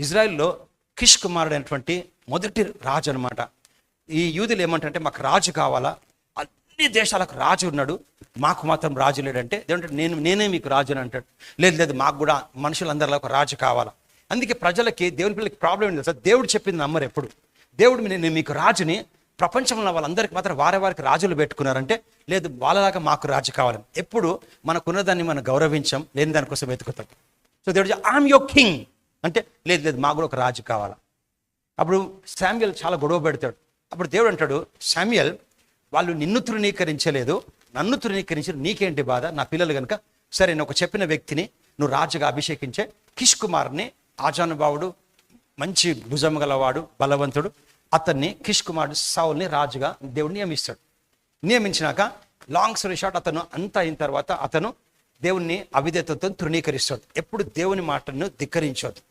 ఇజ్రాయెల్లో కిష్ కుమారుడు అయినటువంటి మొదటి రాజు అనమాట ఈ యూదులు ఏమంటారంటే మాకు రాజు కావాలా? అన్ని దేశాలకు రాజు ఉన్నాడు. మాకు మాత్రం రాజు లేడంటే ఏమంటే నేను నేనే మీకు రాజు అని అంటాడు. లేదు లేదు మాకు కూడా మనుషులందరిలో ఒక రాజు కావాలా? అందుకే ప్రజలకి దేవుని పిల్లలకి ప్రాబ్లం ఏంటి సార్. దేవుడు చెప్పింది నమ్మరు ఎప్పుడు. దేవుడు నేను మీకు రాజుని ప్రపంచంలో వాళ్ళందరికీ మాత్రం వారే వారికి రాజులు పెట్టుకున్నారంటే లేదు వాళ్ళలాగా మాకు రాజు కావాలని. ఎప్పుడు మనకున్నదాన్ని మనం గౌరవించాం లేని దానికోసం వెతుకుతాం. సో దేవుడు ఐఎమ్ యువర్ కింగ్ అంటే లేదు లేదు మాకు కూడా ఒక రాజు కావాలా. అప్పుడు శామ్యుల్ చాలా గొడవ పెడతాడు. అప్పుడు దేవుడు అంటాడు శామ్యల్ వాళ్ళు నిన్ను తృణీకరించలేదు నన్ను తృణీకరించిన నీకేంటి బాధ? నా పిల్లలు కనుక సరే నేను ఒక చెప్పిన వ్యక్తిని నువ్వు రాజుగా అభిషేకించే కిష్ కుమార్ని ఆజానుభావుడు మంచి భుజం గలవాడు బలవంతుడు అతన్ని కిష్ కుమారుడు సౌల్ని రాజుగా దేవుడు నియమిస్తాడు. నియమించినాక లాంగ్ స్టోరీ షార్ట్ అతను అంత అయిన తర్వాత అతను దేవుణ్ణి అవిధేతతో తృణీకరిస్తాడు. ఎప్పుడు దేవుని మాటను ధిక్కరించొద్దు.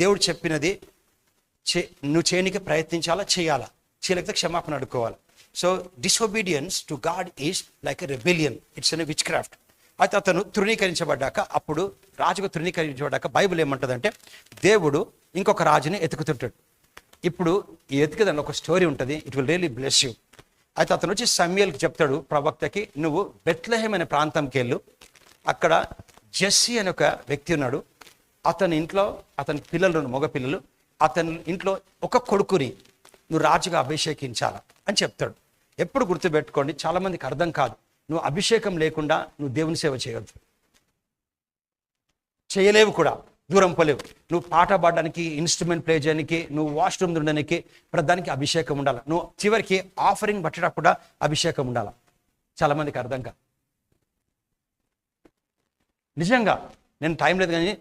దేవుడు చెప్పినది చే నువ్వు చేయనికి ప్రయత్నించాలా? చేయాలా? చేయలేకపోతే క్షమాపణ అడుక్కోవాలి? So disobedience to God is like a rebellion it's an witchcraft అయితే అతను తృణీకరించబడ్డాక అప్పుడు రాజుకు తృణీకరించబడ్డాక బైబిల్ ఏమంటుందంటే దేవుడు ఇంకొక రాజుని ఎతుకుతుంటాడు ఇప్పుడు ఈ ఎతికేదాన్ని ఒక స్టోరీ ఉంటుంది. It will really bless you అయితే అతను వచ్చి సమ్యల్కి చెప్తాడు ప్రవక్తకి నువ్వు బెత్లహేమ్ అనే ప్రాంతంకి వెళ్ళు అక్కడ జెస్సీ అనే ఒక వ్యక్తి ఉన్నాడు. అతని ఇంట్లో అతని పిల్లలు ఉన్నారు, మగ పిల్లలు అతని ఇంట్లో ఒక కొడుకుని నువ్వు రాజుగా అభిషేకించాలా అని చెప్తాడు. ఎప్పుడు గుర్తుపెట్టుకోండి చాలామందికి అర్థం కాదు. నువ్వు అభిషేకం లేకుండా నువ్వు దేవుని సేవ చేయవద్దు చేయలేవు కూడా దూరం పోలేవు. నువ్వు పాట పాడడానికి ఇన్స్ట్రుమెంట్ ప్లే చేయడానికి నువ్వు వాష్రూమ్ ఉండడానికి ప్రధానికి అభిషేకం ఉండాలి? నువ్వు చివరికి ఆఫరింగ్ పట్టేటప్పుడు కూడా అభిషేకం ఉండాలి? చాలామందికి అర్థం కాదు. నిజంగా నేను టైం లేదు కానీ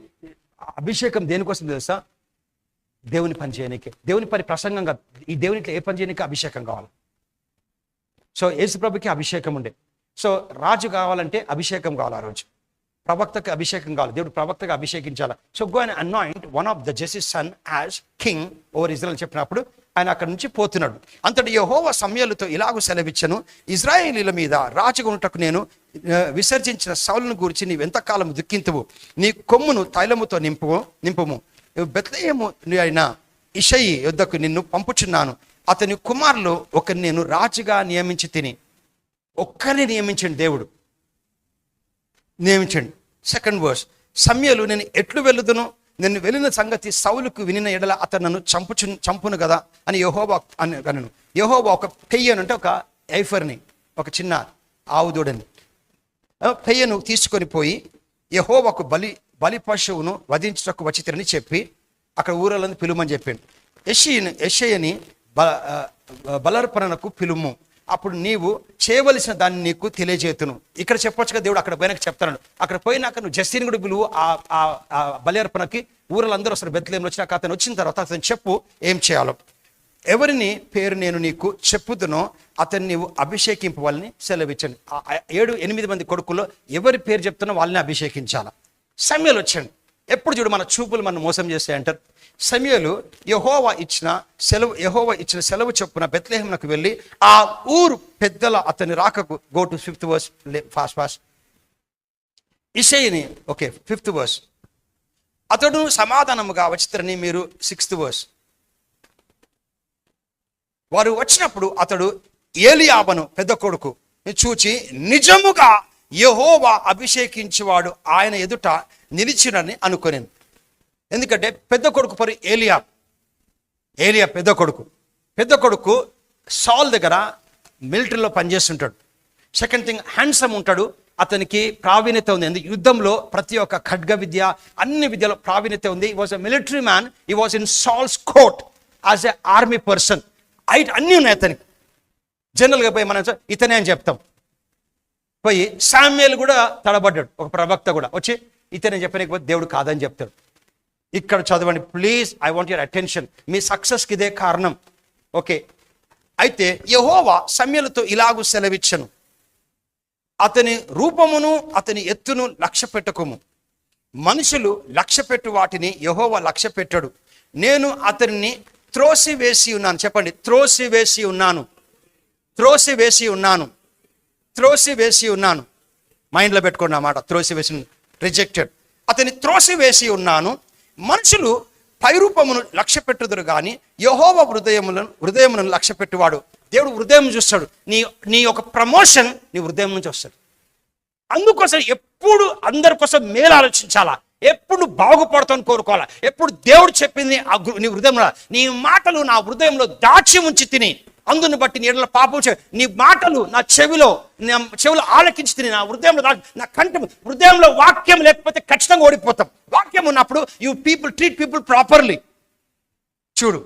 అభిషేకం దేనికోసం తెలుసా? దేవుని పని చేయడానికి దేవుని పని ప్రసంగంగా ఈ దేవుని ఇట్లా ఏ పని చేయడానికి అభిషేకం కావాలి. సో యేసుప్రభుకి అభిషేకం ఉండే. సో రాజు కావాలంటే అభిషేకం కావాలి ఆ రోజు. ప్రవక్తకి అభిషేకం కావాలి. దేవుడు ప్రవక్తగా అభిషేకించాలి? So go and anoint one of the justice son as king over Israel చెప్పినప్పుడు ఆయన అక్కడి నుంచి పోతున్నాడు. అంతటి యహోవ సమయాలతో ఇలాగూ సెలవిచ్చను ఇజ్రాయేలీల మీద రాజుగా నేను విసర్జించిన సౌలను గురించి నీవు ఎంతకాలం దుఃఖింతువు? నీ కొమ్మును తైలముతో నింపు నింపుము. బెత్తయము అయిన ఇషయి యుద్ధకు నిన్ను పంపుచున్నాను. అతని కుమారులు ఒకరిని నేను రాజుగా నియమించి తిని ఒక్కరిని నియమించండి దేవుడు. నియమించండి. Second verse. సమయలు నేను ఎట్లు వెళుదును నేను వెళ్ళిన సంగతి సౌలుకు వినిన ఎడల అతను నన్ను చంపుచు చంపును కదా అని యహోబా అని అనను. యహోబా ఒక పెయ్యను అంటే ఒక ఐఫర్ని ఒక చిన్న ఆవు దూడని పెయ్యను తీసుకొని పోయి యహోవాకు బలి బలి పశువును వధించుటకు వచ్చితరని చెప్పి అక్కడ ఊరలను పిలుమని చెప్పాడు యషిని యషయని బల బలర్పణకు పిలుము. అప్పుడు నీవు చేయవలసిన దాన్ని నీకు తెలియజేతును. ఇక్కడ చెప్పొచ్చుగా దేవుడు అక్కడ పోయినాక చెప్తాను అక్కడ పోయినాక నువ్వు జస్టిని కూడా పిలువు. ఆ ఆ ఆ ఊరలందరూ అసలు బెత్తలేములు వచ్చినాక అతను వచ్చిన తర్వాత అతను చెప్పు ఏం చేయాలో. ఎవరిని పేరు నేను నీకు చెప్పుదునో అతన్ని నీవు అభిషేకింపవాలని సెలవిచ్చండి. ఏడు ఎనిమిది మంది కొడుకుల్లో ఎవరి పేరు చెప్తున్నా వాళ్ళని అభిషేకించాలా? సమయాలు వచ్చండి. ఎప్పుడు చూడు మన చూపులు మనం మోసం చేస్తాయి అంటారు సమయలు యహోవా ఇచ్చిన సెలవు యహోవా ఇచ్చిన సెలవు చొప్పున బెత్లేహంకు వెళ్ళి ఆ ఊరు పెద్దల అతని రాకకు go to fifth verse fast fast ఇషయిని okay fifth verse అతడు సమాధానముగా వచ్చితరని మీరు సిక్స్త్ వర్స్ వారు వచ్చినప్పుడు అతడు ఏలియాబను పెద్ద కొడుకు చూచి నిజముగా యహోవా అభిషేకించేవాడు ఆయన ఎదుట నిలిచినని అనుకొనేను ఎందుకంటే పెద్ద కొడుకు పరి ఏలియా. ఏలియా పెద్ద కొడుకు. పెద్ద కొడుకు సాల్ దగ్గర మిలిటరీలో పనిచేస్తుంటాడు. సెకండ్ థింగ్ హ్యాండ్సమ్ ఉంటాడు. అతనికి ప్రావీణ్యత ఉంది. ఎందుకు? యుద్ధంలో ప్రతి ఒక్క ఖడ్గ విద్య అన్ని విద్యలో ప్రావీణ్యత ఉంది. He was a military man he was in Saul's court as a army person ఐట్ అన్నీ ఉన్నాయి అతనికి. జనరల్గా పోయి మనం ఇతనే అని చెప్తాం. పోయి సామ్యుయల్ కూడా తడబడ్డాడు. ఒక ప్రవక్త కూడా. వచ్చి ఇతను చెప్పలేకపోతే దేవుడు కాదని చెప్తాడు. ఇక్కడ చదవండి please I want your attention మీ సక్సెస్కి ఇదే కారణం. ఓకే. అయితే యహోవా సమ్యలతో ఇలాగూ సెలవిచ్చను. అతని రూపమును అతని ఎత్తును లక్ష్య పెట్టకము మనుషులు లక్ష్య పెట్టు వాటిని యహోవా లక్ష్య పెట్టాడు నేను అతన్ని త్రోసి వేసి ఉన్నాను. చెప్పండి త్రోసి వేసి ఉన్నాను. త్రోసి వేసి ఉన్నాను. త్రోసి వేసి ఉన్నాను. మైండ్లో పెట్టుకోండి ఆ మాట త్రోసి వేసి రిజెక్టెడ్ అతని త్రోసి వేసి ఉన్నాను. మనుషులు పైరూపమును లక్ష్య పెట్టుదురు కానీ యహోవ హృదయములను హృదయములను లక్ష్య పెట్టువాడు. దేవుడు హృదయం చూస్తాడు నీ నీ యొక్క ప్రమోషన్ నీ హృదయం నుంచి వస్తాడు. అందుకోసం ఎప్పుడు అందరి కోసం మేలు ఆలోచించాలా? ఎప్పుడు బాగుపడతాను కోరుకోవాలా? ఎప్పుడు దేవుడు చెప్పింది ఆ నీ హృదయంలో నీ మాటలు నా హృదయంలో దాచి ఉంచి తిని అందుని బట్టి నీ ఎడల పాపం చే నీ మాటలు నా చెవిలో నా చెవిలో ఆలకించి తిని నా హృదయంలో నా కంఠం హృదయంలో వాక్యం లేకపోతే ఖచ్చితంగా ఓడిపోతాం. వాక్యం ఉన్నప్పుడు you people treat people properly చూడు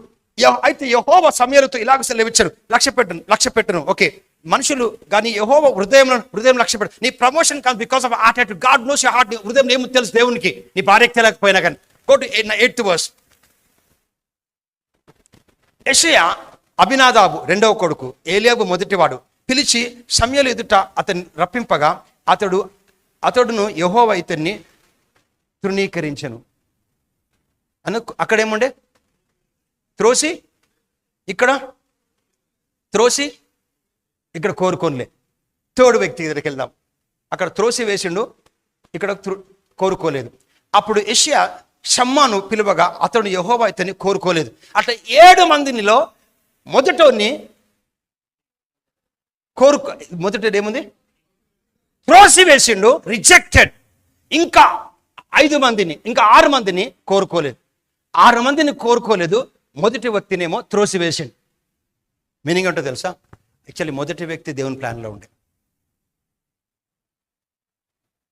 అయితే యహోవ సమయాలతో ఇలాగ సెలవిచ్చారు లక్ష్య పెట్టను లక్ష్య పెట్టను. ఓకే మనుషులు కానీ యహోవ హృదయంలో హృదయం లక్ష్య పెట్టు నీ ప్రమోషన్ కాదు because of heart at God knows heart హృదయం ఏమో తెలుసు దేవునికి. నీ భార్యకి తెలియకపోయినా కానీ. కోటి ఎయిత్ వర్స్ యెషయా అభినాదాబు రెండవ కొడుకు ఏలియాబు మొదటివాడు. పిలిచి సమయలు ఎదుట అతన్ని రప్పింపగా అతడు అతడును యహోవ ఇతన్ని తృణీకరించను. అను అక్కడేముండే? త్రోసి? ఇక్కడ? త్రోసి? ఇక్కడ కోరుకోనిలే. తోడు వ్యక్తి దగ్గరికి వెళ్దాం. అక్కడ త్రోసి వేసిండు ఇక్కడ త్రు- కోరుకోలేదు. అప్పుడు యెషయా షమ్మాను పిలువగా అతడు యహోవా ఇతన్ని కోరుకోలేదు. అట్లా ఏడు మందినిలో మొదటోని కోరుకో మొదట ఏముంది? త్రోసి వేసిండు రిజెక్టెడ్ ఇంకా ఐదు మందిని ఇంకా ఆరు మందిని కోరుకోలేదు. ఆరు మందిని కోరుకోలేదు మొదటి వ్యక్తినేమో త్రోసి వేసిండు మీనింగ్ ఏంటో తెలుసా? యాక్చువల్లీ మొదటి వ్యక్తి దేవుని ప్లాన్లో ఉండే.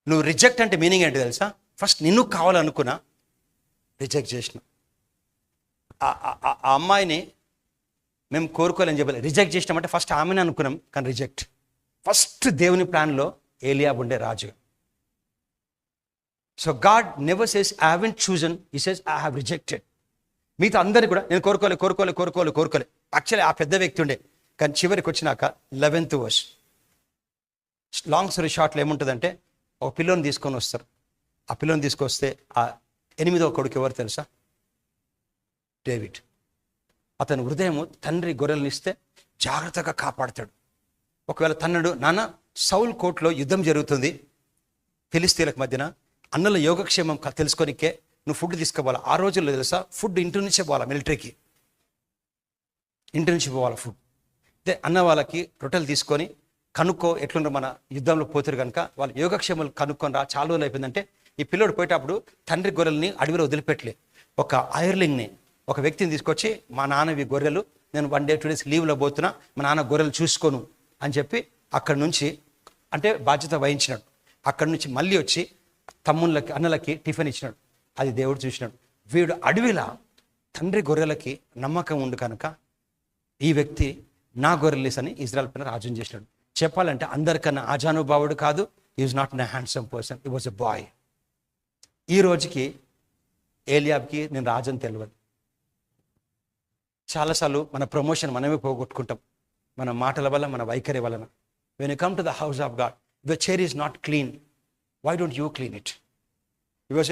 నువ్వు రిజెక్ట్ అంటే మీనింగ్ ఏంటి తెలుసా? ఫస్ట్ నిన్ను కావాలనుకున్నా రిజెక్ట్ చేసిన. ఆ అమ్మాయిని మేము కోరుకోలేని చెప్పాలి. రిజెక్ట్ చేసినామంటే ఫస్ట్ ఆమెను అనుకున్నాం కానీ రిజెక్ట్ ఫస్ట్ దేవుని ప్లాన్లో ఏలియాబ్ ఉండే రాజు. So God never says I haven't chosen he says I have rejected మీతో అందరికీ కూడా నేను కోరుకోలే కోరుకోలే కోరుకోలే కోరుకోలే. యాక్చువల్లీ ఆ పెద్ద వ్యక్తి ఉండే. కానీ చివరికి వచ్చినాక లెవెన్త్ వర్స్ లాంగ్ స్టోరీ షార్ట్లో ఏముంటుందంటే ఒక పిల్లోని తీసుకొని వస్తారు. ఆ పిల్లోని తీసుకొస్తే ఆ ఎనిమిదో కొడుకు ఎవరు తెలుసా? డేవిడ్ అతని హృదయము తండ్రి గొర్రెలను ఇస్తే జాగ్రత్తగా కాపాడతాడు. ఒకవేళ తన్నడు నాన్న సౌల్ కోర్టులో యుద్ధం జరుగుతుంది. ఫిలిస్తీన్లకు మధ్యన అన్నల యోగక్షేమం తెలుసుకొనికే నువ్వు ఫుడ్ తీసుకోవాలి ఆ రోజుల్లో తెలుసా? ఫుడ్ ఇంటి నుంచే పోవాలా మిలిటరీకి? ఇంటి నుంచి పోవాలి ఫుడ్? అయితే అన్న వాళ్ళకి రొట్టెలు తీసుకొని కనుక్కో ఎట్లుండో మన యుద్ధంలో పోతారు కనుక వాళ్ళ యోగక్షేమాలు కనుక్కొని రా చాలా రోజులు అయిపోయిందంటే ఈ పిల్లోడు పోయేటప్పుడు తండ్రి గొర్రెల్ని అడవిలో వదిలిపెట్టలే. ఒక ఐర్లింగ్ని ఒక వ్యక్తిని తీసుకొచ్చి మా నాన్నవి గొర్రెలు నేను వన్ డే టూ డేస్ లీవ్లో పోతున్నా మా నాన్న గొర్రెలు చూసుకోను అని చెప్పి అక్కడి నుంచి అంటే బాధ్యత వహించినాడు. అక్కడి నుంచి మళ్ళీ వచ్చి తమ్ముళ్ళకి అన్నలకి టిఫిన్ ఇచ్చినాడు. అది దేవుడు చూసినాడు. వీడు అడవిలా తండ్రి గొర్రెలకి నమ్మకం ఉండు కనుక ఈ వ్యక్తి నా గొర్రెలిస్ అని ఇజ్రాయల్ పైన రాజ్యం చేసినాడు. చెప్పాలంటే అందరికన్నా ఆజానుభావుడు కాదు ఈజ్ నాట్ నా handsome person he was a boy ఈ రోజుకి ఏలియాబ్కి నేను రాజని తెలియదు చాలాసార్లు మన ప్రమోషన్ మనమే పోగొట్టుకుంటాం. మన మాటల వల్ల మన వైఖరి వలన. When you come to the house of God your chair is not clean why don't you clean it because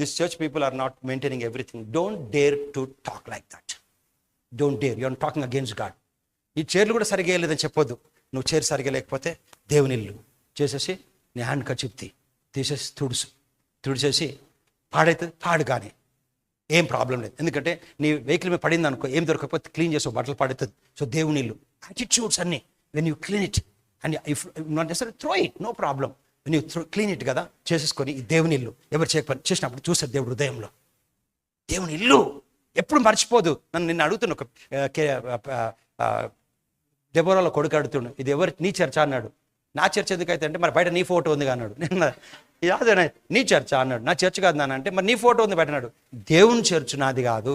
this church people are not maintaining everything don't dare to talk like that don't dare you're talking against God ఈ చైర్లు కూడా సరిగా లేదని చెప్పొద్దు. నువ్వు chair సరిగా లేకపోతే దేవునిల్లు చేసేసి నీ హ్యాండ్ కచిప్తి తీసేసి తుడుసు. తుడిచేసి పాడైతే పాడు కానీ ఏం ప్రాబ్లం లేదు. ఎందుకంటే నీ వెహికల్ మీద పడింది అనుకో ఏం దొరకకపోతే క్లీన్ చేసే బట్టలు పడుతుంది సో దేవుని ఇల్లు. యాటిట్యూడ్స్ అన్నీ. When you clean it and if not necessary throw it no problem when you clean it కదా చేసేసుకొని ఈ దేవుని ఇల్లు. ఎవరు చేయకపోయి చేసినప్పుడు చూస్తారు దేవుడు హృదయంలో. దేవుని ఇల్లు. ఎప్పుడు మర్చిపోదు. నన్ను నిన్ను అడుగుతున్నా ఒక కే- దెబోరాలో కొడుకు అడుగుతుండు ఇది ఎవరు? నీ చర్చ అన్నాడు. నా చర్చ ఎందుకైతే అంటే మరి బయట నీ ఫోటో ఉంది అన్నాడు. నేను అదే నీ చర్చ అన్నాడు. నా చర్చ్ కాదు నాన్న. అంటే మరి నీ ఫోటో ఉంది బయట అన్నాడు. దేవుని చర్చ్ నాది కాదు.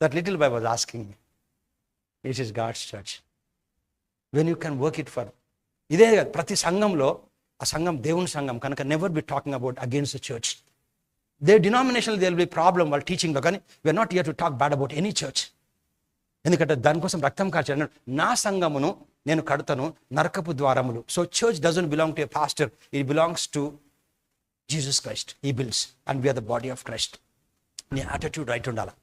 That little boy was asking me it is God's church when you can work it for ఇదే కాదు ప్రతి సంఘంలో ఆ సంఘం దేవుని సంఘం కనుక never be talking about against the church they denomination they be problem వాళ్ళ టీచింగ్లో కానీ we're not here to talk bad about any church ఎందుకంటే దానికోసం రక్తం కార్చాడు అన్నాడు నా సంఘమును నేను కడతను నరకపు ద్వారములు. So church doesn't belong to a pastor it belongs to Jesus Christ he builds and we're the body of Christ నీ యాటిట్యూడ్ రైట్ ఉండాలి?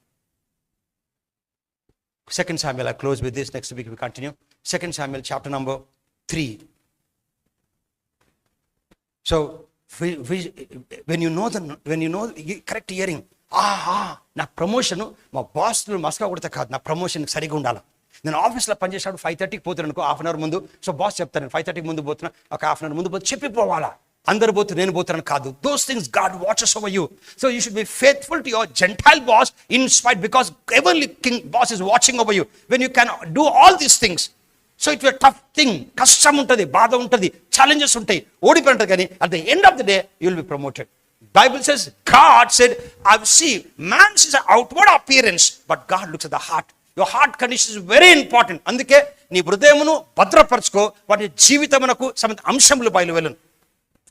Second Samuel I close with this next week we continue second Samuel chapter number three so when you know the when you know correct hearing ఆహా నా promotion మా బాస్లు మస్కా కొడితే కాదు నా promotion సరిగా ఉండాలి? నేను ఆఫీస్లో పనిచేసినప్పుడు ఫైవ్ థర్టీకి పోతున్నాను అనుకో హాఫ్ అన్ అవర్ ముందు. సో బాస్ చెప్తాను ఫైవ్ థర్టీకి ముందు పోతున్నా ఒక హాఫ్ అన్ అవర్ ముందు పోతే చెప్పిపోవాలా? అందరు పోతే నేను పోతున్నాను కాదు. Those things God watches over you so you should be faithful to your gentile boss inspired because heavenly king boss is watching over you when you can do all these things so it tough thing కష్టం ఉంటుంది బాధ ఉంటుంది challenges ఉంటాయి ఓడిపోయి ఉంటుంది కానీ at the end of the day you will be promoted Bible says God said I see man's is outward appearance but God looks the heart your heart condition is very important అందుకే నీ హృదయమును భద్రపరచుకో. వాటి జీవితమునకు సంబంధ అంశములు బయలువెళ్ళను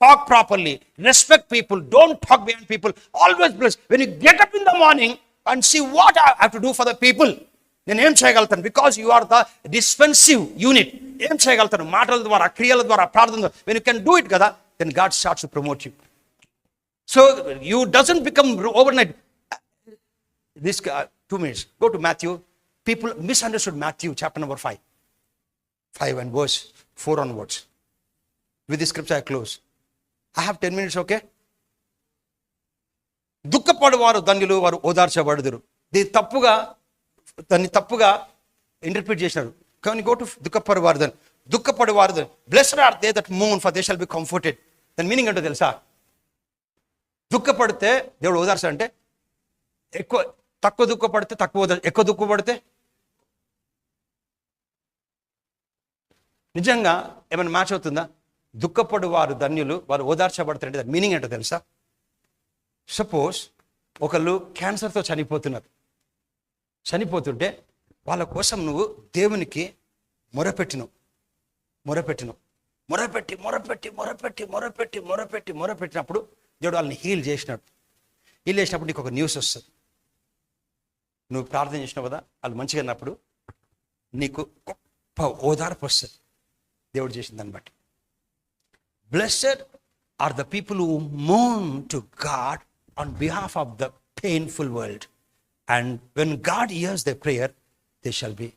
talk properly respect people don't talk behind people always bless. When you get up in the morning and see what I have to do for the people నేను ఏం చేయగలుగుతాను? Because you are the dispensive unit ఏం చేయగలుగుతాను? మాటల ద్వారా క్రియల ద్వారా ప్రార్థన ద్వారా. When you can do it కదా then God starts to promote you so you doesn't become overnight this two minutes go to Matthew people misunderstood Matthew chapter number five five and words four on words with the scripts I close I have ten minutes okay దుఃఖపడు వారు ధన్యులు వారు ఓదార్చబడుదురు. దీన్ని తప్పుగా దాన్ని తప్పుగా interpret చేసినారు. కానీ గో టు దుఃఖపడు వారు ధన్ దుఃఖపడు వారు ధన్ blessed are they that moon for they shall be comforted దాని మీనింగ్ ఏంటో తెలుసా? దుఃఖపడితే దేవుడు ఓదార్చడంటే ఎక్కువ తక్కువ దుఃఖపడితే తక్కువ ఎక్కువ దుఃఖపడితే నిజంగా ఏమైనా మ్యాచ్ అవుతుందా? దుఃఖపడు వారు ధన్యులు వారు ఓదార్చబడతారంటే దాని మీనింగ్ ఏంటో తెలుసా? సపోజ్ ఒకళ్ళు క్యాన్సర్తో చనిపోతున్నారు. చనిపోతుంటే వాళ్ళ కోసం నువ్వు దేవునికి మొరపెట్టినవు. మొరపెట్టినవు. మొరపెట్టి మొరపెట్టి మొరపెట్టి మొరపెట్టి మొరపెట్టి మొరపెట్టినప్పుడు దేవుడు వాళ్ళని హీల్ చేసినాడు. హీల్ చేసినప్పుడు నీకు ఒక న్యూస్ వస్తుంది. నువ్వు ప్రార్థన చేసినావు కదా? వాళ్ళు మంచిగా అన్నప్పుడు నీకు గొప్ప ఓదార్పు వస్తుంది. దేవుడు చేసిన దాన్ని బట్టి. Blessed are the people who mourn to God on behalf of the painful world. And when God hears their prayer, they shall be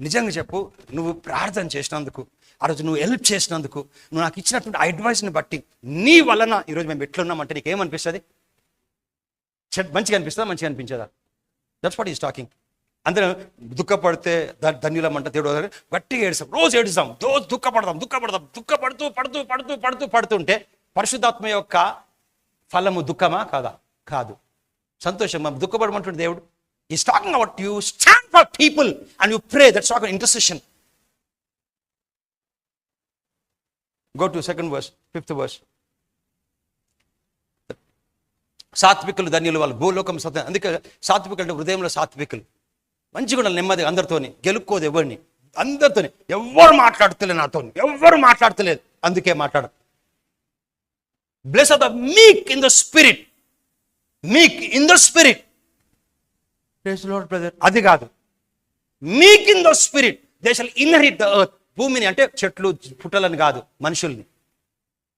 నిజంగా చెప్పు నువ్వు ప్రార్థన చేసినందుకు ఆ రోజు నువ్వు హెల్ప్ చేసినందుకు నువ్వు నాకు ఇచ్చినటువంటి అడ్వైస్ని బట్టి నీ వలన ఈరోజు మేము ఎట్లున్నామంటే నీకు ఏమనిపిస్తుంది చెడ్- మంచిగా అనిపిస్తుందా? మంచిగా అనిపించదా? దట్స్ వాట్ ఈస్ టాకింగ్ అందరూ దుఃఖపడితే ద- ధన్యులమంట దేవుడు గట్టిగా ఏడుస్తాం. రోజు ఏడుస్తాం. రోజు దుఃఖపడదాం దుఃఖపడదాం దుఃఖపడుతూ పడుతూ పడుతూ పడుతూ పడుతుంటే పరిశుద్ధాత్మ యొక్క ఫలము దుఃఖమా కాదా? కాదు. సంతోషం. దుఃఖపడమంటుండే దేవుడు. He talking about you stand for people and you pray that's talk intercession go to second verse fifth verse సాత్వికులు ధన్యులు వాళ్ళు భూలోకం సత్యం. అందుకే సాత్వికులు అంటే హృదయంలో సాత్వికులు. మంచిగా ఉండాలి నెమ్మదిగా అందరితోని గెలుక్కోదు ఎవరిని. అందరితోని. ఎవ్వరు మాట్లాడుతలేదు నాతో ఎవ్వరు మాట్లాడతలేదు. అందుకే మాట్లాడ bless of the meek in the spirit meek in the spirit brother అది కాదు. Meek in the spirit they shall inherit the earth భూమిని అంటే చెట్లు పుట్టలని కాదు మనుషుల్ని.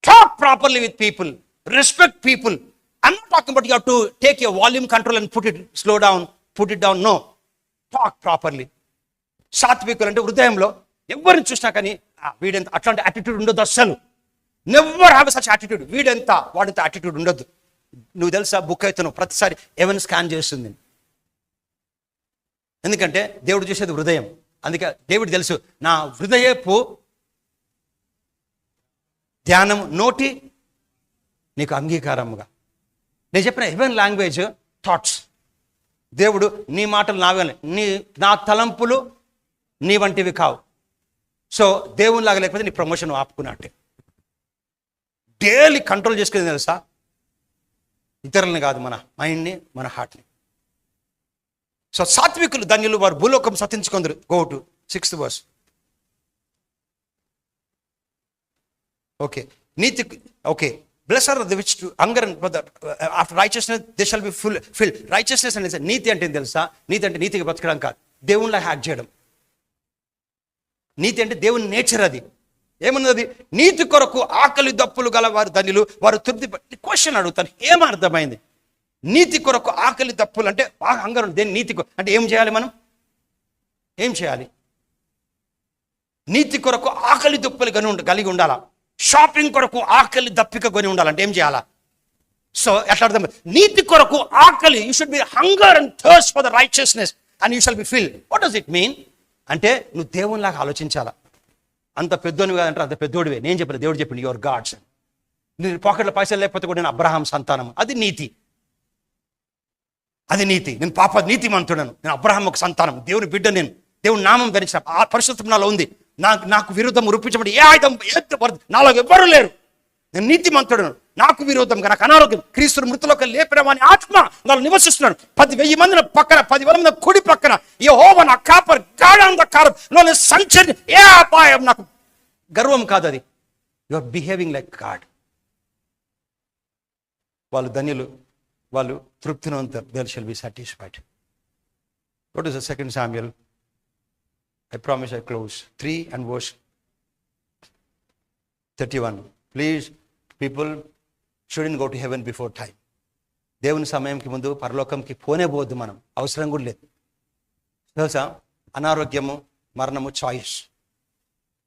Talk properly with people respect people I'm not talking but you to take your volume control and put it slow down put it down no talk properly సాత్వికులు అంటే హృదయంలో ఎవరిని చూసినా కానీ వీడెంత అట్లాంటి యాటిట్యూడ్ ఉండదు అస్సలు. నెవర్ హ్యావ్ సచ్ యాటిట్యూడ్ వీడెంత వాడంత యాటిట్యూడ్ ఉండదు నువ్వు తెలుసా బుక్ అవుతున్నావు ప్రతిసారి ఎవరిని స్కాన్ చేస్తుంది. ఎందుకంటే దేవుడు చూసేది హృదయం. అందుకే దేవుడు తెలుసు నా హృదయపు ధ్యానం నోటి నీకు అంగీకారముగా. నేను చెప్పిన హెవెన్ లాంగ్వేజ్ థాట్స్ దేవుడు నీ మాటలు నావే నీ నా తలంపులు నీ వంటివి కావు. సో దేవుని లాగా లేకపోతే నీ ప్రమోషన్ ఆపుకున్నట్టే. డైలీ కంట్రోల్ చేసుకునేది తెలుసా? ఇతరులని కాదు మన మైండ్ని మన హార్ట్ని సో సాత్వికులు ధన్యులు వారు భూలోకం సతించుకుందరు go to sixth verse okay NITI okay bless are the which to hunger after righteousness they shall be full fill righteousness అనేది నీతి అంటే ఏం తెలుసా? నీతి అంటే నీతిగా బ్రతకడం కాదు. దేవునిలా హ్యాక్ చేయడం. నీతి అంటే దేవుని నేచర్ అది. ఏమన్నది? నీతి కొరకు ఆకలి దప్పులు గల వారు ధనులు వారు తృప్తి క్వశ్చన్ అడుగుతాను ఏమర్థమైంది నీతి కొరకు ఆకలి దప్పులు అంటే బాగా అంగరం దేని నీతి అంటే ఏం చేయాలి మనం? ఏం చేయాలి? నీతి కొరకు ఆకలి దప్పులు కలిగి ఉండాలా? షాపింగ్ కొరకు ఆకలి దప్పిక కొని ఉండాలంటే ఏం చేయాలా? సో ఎట్లా అర్థం? నీతి కొరకు ఆకలి you should be hunger and thirst for the righteousness and you shall be feel what does it mean అంటే నువ్వు దేవునిలాగా ఆలోచించాలా? అంత పెద్దోని కాదంటే అంత పెద్దోడివే. నేను చెప్పిన దేవుడు చెప్పింది యువర్ గాడ్స్ నేను పాకెట్లో పైసలు లేకపోతే కూడా నేను అబ్రహాం సంతానం. అది నీతి. అది నీతి. నేను పాప నీతి మంతుడను నేను అబ్రహాం ఒక సంతానం. దేవుని బిడ్డ నేను. దేవుని నామం ధరించిన. ఆ పరిశుద్ధం నాలో ఉంది. నాకు నాకు విరుద్ధం రూపించబడి ఏ ఆయుధం ఎత్తు నాలో ఎవ్వరూ లేరు. నేను నీతిమంతుడు నాకు విరోధంగా నాకు అనారోగ్యం. క్రీస్తుడు మృతులకు లేపిన వాని ఆత్మ నాలో నివసిస్తున్నాడు పది వెయ్యి మందిన పక్కన పది వేల మంది కుడి పక్కన ఏ హోమ నా కాపర్ గాఢాంధకారం లో సంచరి ఏ అపాయం నాకు. గర్వం కాదు అది. You are behaving like God వాళ్ళు ధన్యులు. వాళ్ళు తృప్తినంతారు there shall be satisfied what is the second Samuel I promise I close three and verse thirty one please people go go to heaven time. దేవుని సమయంకి ముందు పరలోకంకి పోనే పోవద్దు మనం. అవసరం కూడా లేదు. తెలుసా? అనారోగ్యము మరణము చాయిస్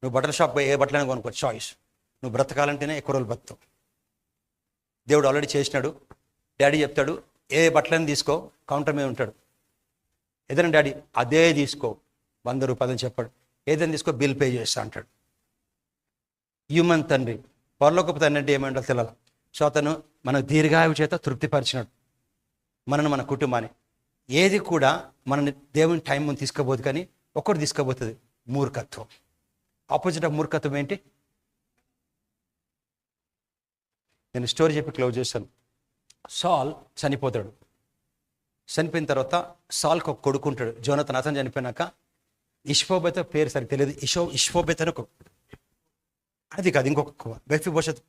నువ్వు బట్టల షాప్ పోయి ఏ బట్టలైనా కొనుక్కో చాయిస్ నువ్వు బ్రతకాలంటేనే ఎక్కువ రోజులు బతుకుతావు దేవుడు ఆల్రెడీ చేసినాడు. డాడీ చెప్తాడు ఏ బట్టలని తీసుకో కౌంటర్ మీద ఉంటాడు. ఏదైనా డాడీ అదే తీసుకో. వంద రూపాయలని చెప్పాడు. ఏదైనా తీసుకో బిల్ పే చేస్తా అంటాడు. హ్యూమన్ తండ్రి పరలోకపు తండ్రి అంటే ఏమంటో తెలియాలి సో అతను మన దీర్ఘాయు చేత తృప్తిపరిచినాడు. మనను మన కుటుంబాన్ని. ఏది కూడా మనని దేవుని టైం ముందు తీసుకోబోదు కానీ ఒకటి తీసుకోబోతుంది మూర్ఖత్వం. ఆపోజిట్ ఆఫ్ మూర్ఖత్వం ఏంటి? నేను స్టోరీ చెప్పి క్లోజ్ చేశాను సాల్ చనిపోతాడు. చనిపోయిన తర్వాత సాల్కి ఒక కొడుకుంటాడు జోనతన్ అతను చనిపోయినాక ఇష్ఫోబెత పేరు సరికి తెలియదు. ఇషో ఇష్ఫోబెత్ అని ఒక అది కాదు ఇంకొక బెఫి భవిష్యత్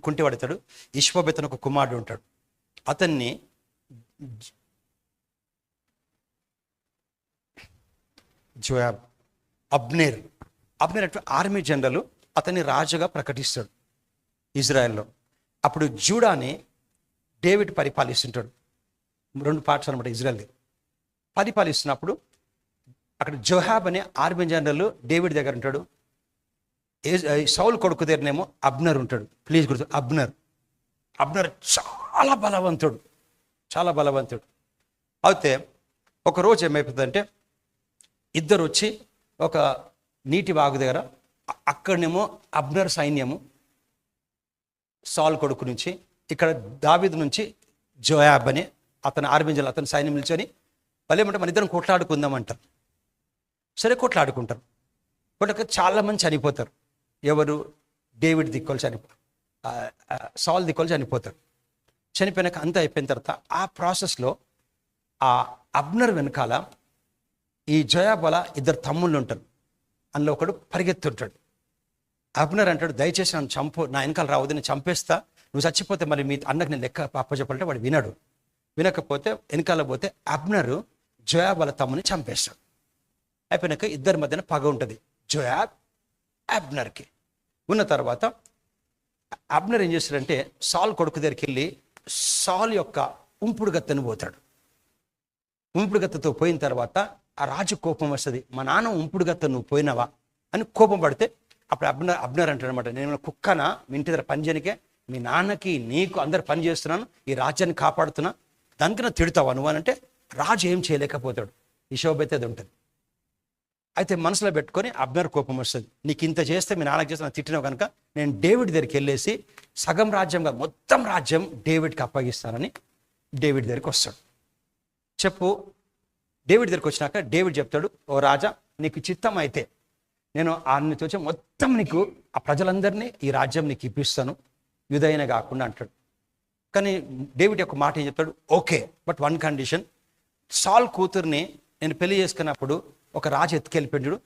కుంటి పడతాడు ఇష్పోబెత్ అని ఒక కుమారుడు ఉంటాడు. అతన్ని జోయాబ్ అబ్నేర్ అబ్నేర్ అంటే ఆర్మీ జనరల్ అతన్ని రాజుగా ప్రకటిస్తాడు ఇజ్రాయెల్లో. అప్పుడు జూడాని డేవిడ్ పరిపాలిస్తుంటాడు. రెండు పార్ట్స్ అనమాట ఇజ్రాయల్ది. పరిపాలిస్తున్నప్పుడు అక్కడ జోహాబ్ అనే ఆర్మీ జనరల్ డేవిడ్ దగ్గర ఉంటాడు. ఏ సౌల్ కొడుకు దగ్గరనేమో అబ్నర్ ఉంటాడు. ప్లీజ్ గుర్తు అబ్నర్. అబ్నర్ చాలా బలవంతుడు. చాలా బలవంతుడు. అయితే ఒకరోజు ఏమైపోతుందంటే ఇద్దరు వచ్చి ఒక నీటి వాగు దగ్గర అక్కడనేమో అబ్నర్ సైన్యము సాల్ కొడుకు నుంచి ఇక్కడ దావిద్ నుంచి జోయాబ్ అని అతను ఆర్మించాలి అతని సైన్యం నిల్చొని వాళ్ళు ఏమంటే మన ఇద్దరం కొట్లాడుకుందామంటారు సరే కొట్లాడుకుంటారు కొట్లక చాలామంది చనిపోతారు. ఎవరు? డేవిడ్ దిక్కులు చనిపో సాల్ దిక్కులు చనిపోతారు. చనిపోయినాక అంతా అయిపోయిన తర్వాత ఆ ప్రాసెస్లో ఆ అబ్నర్ వెనకాల ఈ జయాబల ఇద్దరు తమ్ముళ్ళు ఉంటారు. అందులో ఒకడు పరిగెత్తుంటాడు. అబ్నర్ అంటాడు దయచేసి నన్ను చంపు నా వెనకాల రావద్దు నేను చంపేస్తా. నువ్వు చచ్చిపోతే మరి మీ అన్నకు నేను లెక్క అప్పచెప్పాలంటే వాడు వినడు. వినకపోతే వెనకాల పోతే అబ్నరు జయాబల తమ్ముని చంపేస్తాడు. అయిపోయినాక ఇద్దరి మధ్యన పగ ఉంటుంది. జోయాబ్ అబ్నర్కి. ఉన్న తర్వాత అబ్నర్ ఏం చేస్తాడంటే సాల్ కొడుకు దగ్గరికి వెళ్ళి సాల్ యొక్క ఉంపుడు గత్తను పోతాడు. ఉంపుడు గత్తతో పోయిన తర్వాత ఆ రాజు కోపం వస్తుంది మా నాన్న ఉంపుడు గత్త నువ్వు పోయినావా? అని కోపం పడితే అప్పుడు అబ్నర్ అబ్నర్ అంటాడనమాట నేను కుక్కనా? మీ ఇంటి దగ్గర పనిచేయనికే మీ నాన్నకి నీకు అందరు పని చేస్తున్నాను ఈ రాజ్యాన్ని కాపాడుతున్నా దానికన్నా తిడతావా నువ్వు? అని అంటే రాజు ఏం చేయలేకపోతాడు. ఈ శోభైతే అది ఉంటుంది. అయితే మనసులో పెట్టుకొని అబ్నర్ కోపం వస్తుంది. నీకు ఇంత చేస్తే మీ నాన్నకి చేస్తే నాకు తిట్టినావు కనుక నేను డేవిడ్ దగ్గరికి వెళ్ళేసి సగం రాజ్యం కాదు మొత్తం రాజ్యం డేవిడ్కి అప్పగిస్తానని డేవిడ్ దగ్గరికి వస్తాడు. చెప్పు డేవిడ్ దగ్గరికి వచ్చినాక డేవిడ్ చెప్తాడు ఓ రాజా నీకు చిత్తం అయితే నేను ఆయన్ని వచ్చి మొత్తం నీకు ఆ ప్రజలందరినీ ఈ రాజ్యం నీకు ఇప్పిస్తాను యుదైన కాకుండా అంటాడు. కానీ డేవిడ్ యొక్క మాట ఏం చెప్తాడు? ఓకే బట్ వన్ కండిషన్ సాల్ కూతుర్ని నేను పెళ్ళి చేసుకున్నప్పుడు ఒక రాజు ఎత్తుకెళ్ళిపోయాడు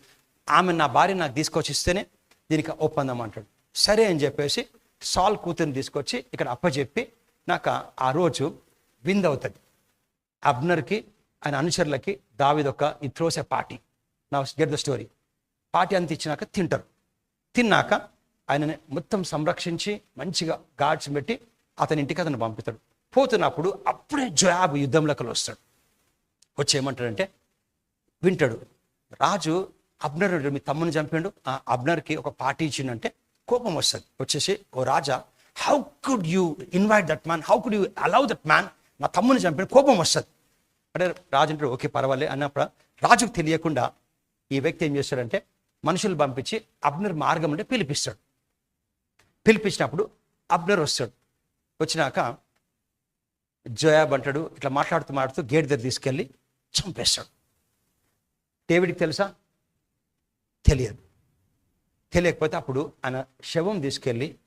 ఆమె నా భార్య నాకు తీసుకొచ్చి ఇస్తేనే దీనికి ఒప్పందం అంటాడు. సరే అని చెప్పేసి సాల్ కూతుర్ని తీసుకొచ్చి ఇక్కడ అప్పచెప్పి నాకు ఆ రోజు విందవుతుంది అబ్నర్కి ఆయన అనుచరులకి దావిదొక ఈ త్రోస్ ఎ పార్టీ నా గెట్ ద స్టోరీ పార్టీ అంత ఇచ్చినాక తింటారు. తిన్నాక ఆయనని మొత్తం సంరక్షించి మంచిగా గాడ్స్ పెట్టి అతని ఇంటికి అతను పంపుతాడు పోతున్నప్పుడు అప్పుడే జవాబు యుద్ధంలోకి వస్తాడు. వచ్చి ఏమంటాడంటే వింటాడు. రాజు అబ్నర్ మీ తమ్ముని చంపాడు. ఆ అబ్నర్కి ఒక పార్టీ ఇచ్చిండంటే కోపం వస్తుంది. వచ్చేసి ఓ రాజా how could you invite that man how could you allow that man నా తమ్ముని చంపాడు కోపం వస్తుంది. అంటే రాజు అంటే ఓకే పర్వాలే. అన్నప్పుడు రాజుకు తెలియకుండా ఈ వ్యక్తి ఏం చేస్తాడంటే మనుషులు పంపించి అబ్నర్ మార్గం అంటే పిలిపిస్తాడు. పిలిపించినప్పుడు అబ్నర్ వస్తాడు. వచ్చినాక జయాబ్ అంటాడు ఇట్లా మాట్లాడుతూ మాట్లాడుతూ గేట్ దగ్గర తీసుకెళ్ళి చంపేస్తాడు. డేవిడ్కి తెలుసా? తెలియదు. తెలియకపోతే అప్పుడు ఆయన శవం తీసుకెళ్ళి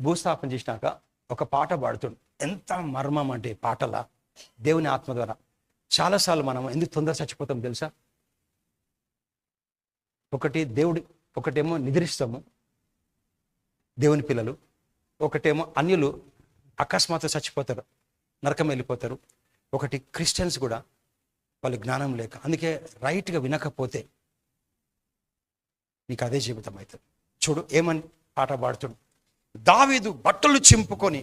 భూస్థాపన చేసినాక ఒక పాట పాడుతుండు. ఎంత మర్మం అంటే పాటల? దేవుని ఆత్మ ద్వారా. చాలాసార్లు మనం ఎందుకు తొందర చచ్చిపోతాం తెలుసా? ఒకటి దేవుడి ఒకటేమో నిద్రిస్తాము దేవుని పిల్లలు ఒకటేమో అన్యులు అకస్మాత్తు చచ్చిపోతారు నరకం వెళ్ళిపోతారు. ఒకటి క్రిస్టియన్స్ కూడా వాళ్ళు జ్ఞానం లేక. అందుకే రైట్గా వినకపోతే నీకు అదే జీవితం అవుతుంది చూడు ఏమని పాట పాడుతుడు. దావీదు బట్టలు చింపుకొని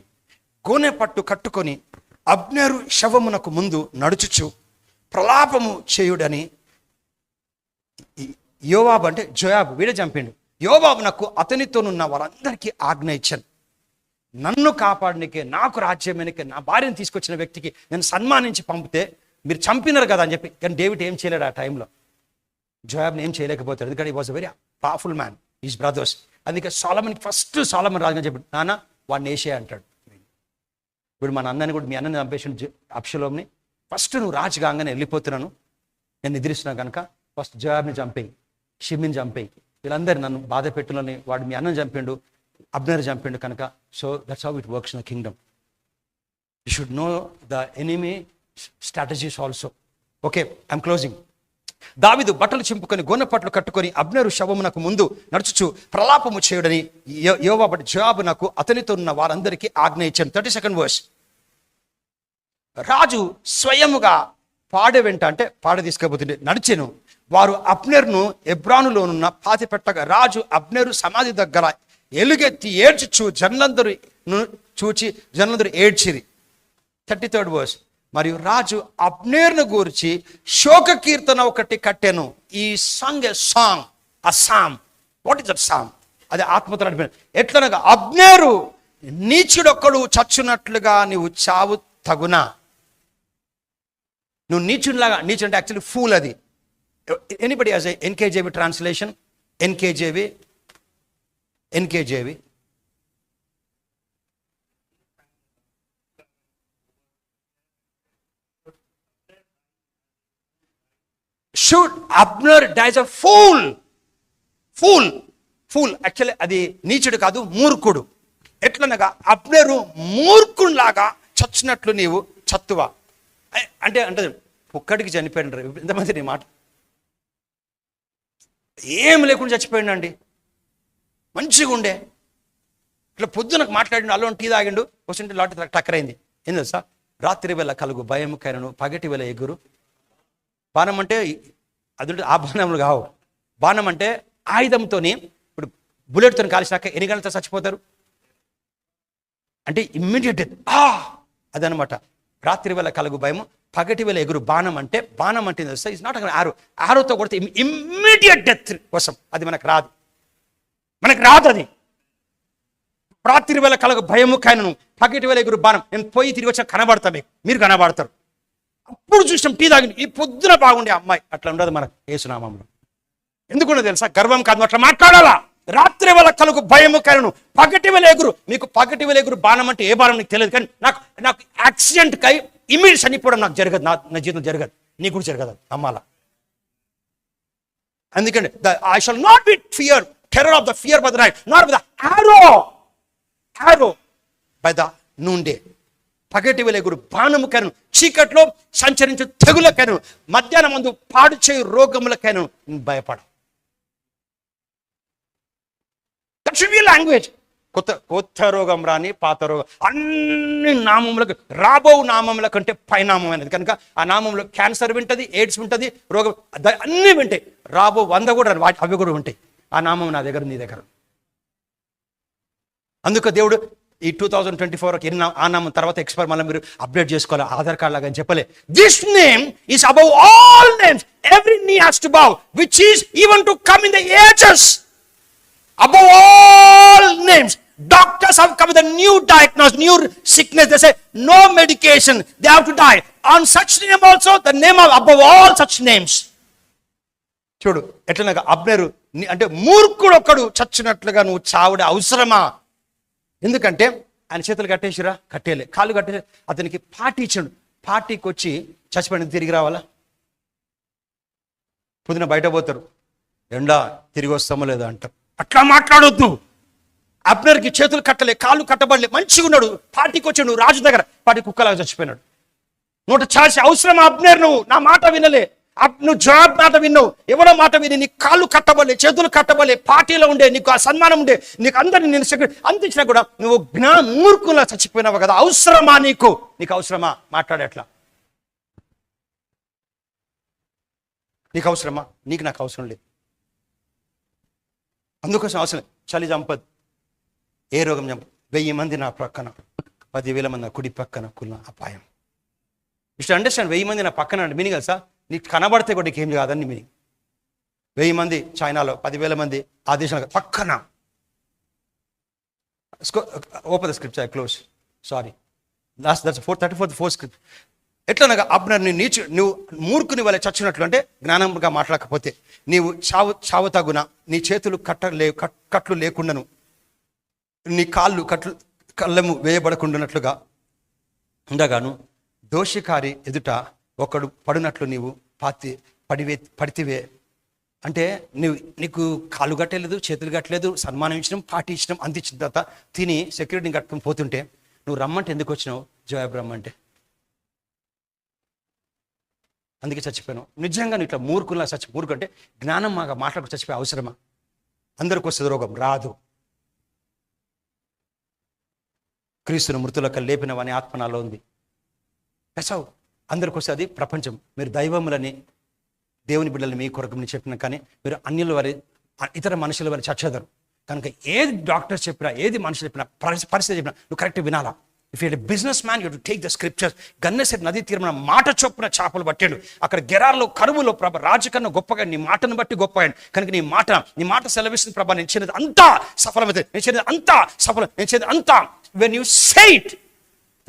గోనె పట్టు కట్టుకొని అబ్నేరు శవమునకు ముందు నడుచుచు ప్రలాపము చేయుడని యోవాబు అంటే జోయాబు వీడే చంపిండు. యోవాబునకు అతనితోనున్న వారందరికీ ఆజ్ఞ ఇచ్చాను. నన్ను కాపాడనికే నాకు రాజ్యమైనకే నా భార్యను తీసుకొచ్చిన వ్యక్తికి నేను సన్మానించి పంపితే మీరు చంపినారు కదా అని చెప్పి. కానీ డేవిడ్ ఏం చేయలేడు ఆ టైంలో. జోయాబ్ని ఏం చేయలేకపోతాడు. ఎందుకంటే he was a very powerful man his brothers అందుకే సాలమన్ ఫస్ట్ సాలమన్ రాజుగా చెప్పాడు. నాన్న వాడిని వేసే అంటాడు. ఇప్పుడు మన అన్నని కూడా మీ అన్నని చంపేసిన అప్షలోమ్ని ఫస్ట్ నువ్వు రాజు కాగానే వెళ్ళిపోతున్నాను. నేను నిద్రిస్తున్నా కనుక ఫస్ట్ జవాబ్ని చంపేయి షిమ్మిని చంపేయి. వీళ్ళందరూ నన్ను బాధ పెట్టులని వాడు మీ అన్నని చంపిండు అబ్నర్ చంపిండు కనుక. So that's how it works in the kingdom you should know the enemy strategies also okay I'm closing దావిదు బట్టలు చింపుకొని గోనెపట్లు కట్టుకొని అబ్నరు శవమునకు ముందు నడుచుచు ప్రలాపము చేయుడని యోవబడి జవాబు నాకు అతనితో ఉన్న వారందరికీ ఆజ్ఞ ఇచ్చాను. థర్టీ సెకండ్ వర్స్ రాజు స్వయముగా పాడె వెంట అంటే పాడ తీసుకపోతుండే నడిచెను. వారు అబ్నెర్ను ఎబ్రానులోనున్న పాతి పెట్టగా రాజు అబ్నెరు సమాధి దగ్గర ఎలుగెత్తి ఏడ్చుచు జనులందరూ చూచి జనులందరూ ఏడ్చిరి. థర్టీ థర్డ్ వర్స్ మరియు రాజు అబ్నేర్ను గూర్చి శోక కీర్తన ఒకటి కట్టెను. He sang a song a psalm what is a psalm అది ఆత్మతో నడిపాను. ఎట్లనగా అబ్నేరు నీచుడొక్కడు చచ్చునట్లుగా నీవు చావు తగునా. నువ్వు నీచునిలాగా నీచు అంటే యాక్చువల్లీ ఫూల్ అది. Anybody has NKJV translation NKJV NKJV should Abner dies a fool fool fool actually అది నీచుడు కాదు మూర్ఖుడు. ఎట్లనగా అబ్నరు మూర్ఖునిలాగా చచ్చినట్లు నీవు చత్తువా? అంటే అంటే ఒక్కడికి చనిపోయినారు. ఎంతమంది నీ మాట? ఏం లేకుండా చచ్చిపోయిండండి. మంచిగా ఉండే. ఇట్లా పొద్దునకు మాట్లాడిండు అల్లం టీ తాగిండు వస్తుంటే లాంటి టక్కరైంది. ఏం తెలుసా? రాత్రి వేళ కలుగు భయం కైనను పగటి వేళ ఎగురు. బాణం అంటే అది ఆ బాణములు కావు. బాణం అంటే ఆయుధంతోని ఇప్పుడు బుల్లెట్తో కాల్చినాక ఎన్ని గంటలతో చచ్చిపోతారు? అంటే ఇమ్మీడియట్ డెత్. ఆ! అదనమాట రాత్రి వేళ కలుగు భయము పగటి వేళ ఎగురు బాణం అంటే బాణం అంటే తెలుసా? ఇట్స్ నాట్ ఆరో ఆరోతో కొడితే ఇమ్మీడియట్ డెత్ కోసం. అది మనకు రాదు. మనకు రాదు అది. రాత్రి వేళ కలగ భయము కాయను పగటి వేళ ఎగురు బాణం. నేను పోయి తిరిగి వచ్చా కనబడతా మీకు. మీరు కనబడతారు. అప్పుడు చూసాం టీ తాగింది ఈ పొద్దున బాగుండే అమ్మాయి. అట్లా ఉండదు మనకు ఏసునామంలో. ఎందుకుండో తెలుసా? గర్వం కాదు. అట్లా మాట్లాడాలా? రాత్రి వల్ల కలుగు భయము కలను పగటి వేళ ఎగురు. మీకు పగటి వేళ ఎగురు బాణం అంటే ఏ బాణం నీకు తెలియదు. కానీ నాకు నాకు యాక్సిడెంట్ కై ఇమీడియట్ చనిపోవడం నాకు జరగదు. నా నా జీవితం జరగదు. నీకు కూడా జరగదు. నమ్మాల? అందుకంటే I shall not be fear terror of the fear by the night not by the arrow arrow by the నుండే పగటి వెలుగురు బాణము కను చీకట్లో సంచరించు తెగులకను మధ్యాహ్నం ముందు పాడు చేయు రోగములకను భయపడ దట్ షుడ్ బి లాంగ్వేజ్ కొత్త కొత్త రోగం రాని పాత రోగం అన్ని నామములకు రాబో నామముల కంటే పైనామైనది కనుక ఆ నామంలో క్యాన్సర్ వింటది ఎయిడ్స్ ఉంటుంది రోగం అన్నీ వింటాయి. రాబో వంద కూడా వాటి అవి కూడా ఉంటాయి. ఆ నామం నా దగ్గర నీ దగ్గర. అందుకు దేవుడు ఈ టూ థౌజండ్ ట్వంటీ ఫోర్ ఎన్ని ఆ నామం తర్వాత ఎక్స్పైర్ మళ్ళీ మీరు అప్డేట్ చేసుకోవాలి ఆధార్ కార్డ్ లాగా అని చెప్పలే this name is above all names every knee has to bow which is even to come in the ages above all names doctors have come with a new diagnosis, new sickness. They say, no medication. They have to die. On such name also, the name of above all such names. చూడు ఎట్లనగా అబ్నేరు అంటే మూర్ఖుడు ఒక్కడు చచ్చినట్లుగా నువ్వు చావుడే అవసరమా ఎందుకంటే ఆయన చేతులు కట్టేసిరా? కట్టేలే. కాళ్ళు కట్టే అతనికి పార్టీ ఇచ్చాడు. పార్టీకి వచ్చి చచ్చిపోయిన తిరిగి రావాలా? పొద్దున బయట పోతారు. ఎండా తిరిగి వస్తామో లేదా అంటారు. అట్లా మాట్లాడొద్దు. అబ్నర్కి చేతులు కట్టలే కాళ్ళు కట్టబడలే. మంచిగా ఉన్నాడు. పార్టీకి వచ్చాడు రాజు దగ్గర. పార్టీ కుక్కలాగా చచ్చిపోయినాడు. నూట చాల్సి అవసరం అబ్నర్ నువ్వు నా మాట వినలే. నువ్వు జాబ్ మాట విన్నావు. ఎవరో మాట విని నీ కాళ్ళు కట్టబలే చేతులు కట్టబలే పార్టీలో ఉండే నీకు ఆ సన్మానం ఉండే నీకు అందరిని నేను సెక్రటరీ కూడా నువ్వు జ్ఞా మూర్ఖులా చచ్చిపోయినావు కదా అవసరమా నీకు? నీకు అవసరమా? మాట్లాడేట్లా నీకు అవసరమా? నీకు నాకు అవసరం లేదు. అందుకోసం అవసరం లేదు. చలి చంపదు. ఏ రోగం చంపదు. వెయ్యి మంది నా పక్కన పదివేల మంది నా కుడి పక్కన కుల అపాయం. ఇష్ట అండర్స్టాండ్ వెయ్యి మంది నా పక్కన అంటే మీనింగ్ సార్ నీకు కనబడితే కూడా నీకేం కాదని మీనింగ్ వెయ్యి మంది చైనాలో పదివేల మంది ఆ దేశంలో పక్కన. Open the script I close sorry last that's four thirty fourth four script ఎట్లనగా అబ్నర్ నీ నీచు నువ్వు మూర్ఖుని వల్ల చచ్చినట్లు అంటే జ్ఞానంగా మాట్లాడకపోతే నీవు చావు చావు తగున నీ చేతులు కట్ట లే కట్లు లేకుండాను. నీ కాళ్ళు కట్లు కళ్ళము వేయబడకుండానట్లుగా ఉండగాను దోషికారి ఎదుట ఒకడు పడినట్లు నీవు పాతి పడివే పడితివే. అంటే నువ్వు నీకు కాలు కట్టలేదు చేతులు కట్టలేదు సన్మానం ఇచ్చినాం పార్టీ ఇచ్చినాం తర్వాత తిని సెక్యూరిటీని కట్టుకుని పోతుంటే నువ్వు రమ్మంటే ఎందుకు వచ్చినావు? జవాబు రమ్మంటే. అందుకే చచ్చిపోయాను నిజంగా నువ్వు ఇట్లా మూర్ఖుల్లా చచ్చి మూర్ఖు అంటే జ్ఞానం మాగా మాట్లాడుకు చచ్చిపోయే అవసరమా? అందరికి వస్తుంది రోగం రాదు. క్రీస్తును మృతులకు లేపిన వాని ఆత్మ నాలో ఉంది. పెసవు అందరికి వస్తే అది ప్రపంచం. మీరు దైవములని దేవుని బిడ్డలు మీ కొరకు నేను చెప్పిన కానీ మీరు అన్యుల వారి ఇతర మనుషుల వారి చచ్చేదారు కనుక ఏది డాక్టర్స్ చెప్పినా ఏది మనుషులు చెప్పినా పరిస్థితి పరిస్థితి చెప్పినా నువ్వు కరెక్ట్ వినాలా? If you business man you to take the scriptures గన్నెసరి నది తీరమైన మాట చొప్పున చేపలు పట్టాడు. అక్కడ గెరాల్లో కరువులో ప్రభ రాజు కన్నా గొప్పగా నీ మాటను బట్టి గొప్ప కనుక నీ మాట నీ మాట సెలవిస్తుంది ప్రభా. నేను చేయలేదు అంతా సఫలమైతే నేను చేయలేదు అంతా సఫలం నేను చేయలేదు అంతా. When you cite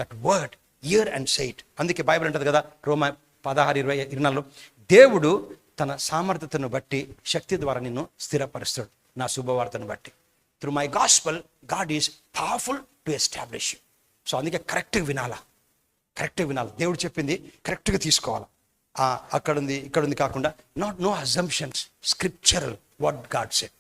that word here and cite అందుకే బైబిల్ అంటది కదా రోమా పదహారు ఇరవై ఇరవై దేవుడు తన సామర్థ్యతను బట్టి శక్తి ద్వారా నిన్ను స్థిరపరుస్తాడు. నా శుభవార్తను బట్టి. Through my gospel God is powerful to establish so అందుకే కరెక్ట్గా వినాలా. కరెక్ట్గా వినాలి. దేవుడు చెప్పింది కరెక్ట్గా తీసుకోవాలి. అక్కడ ఉంది ఇక్కడ ఉంది కాకుండా not no assumptions scriptural what God set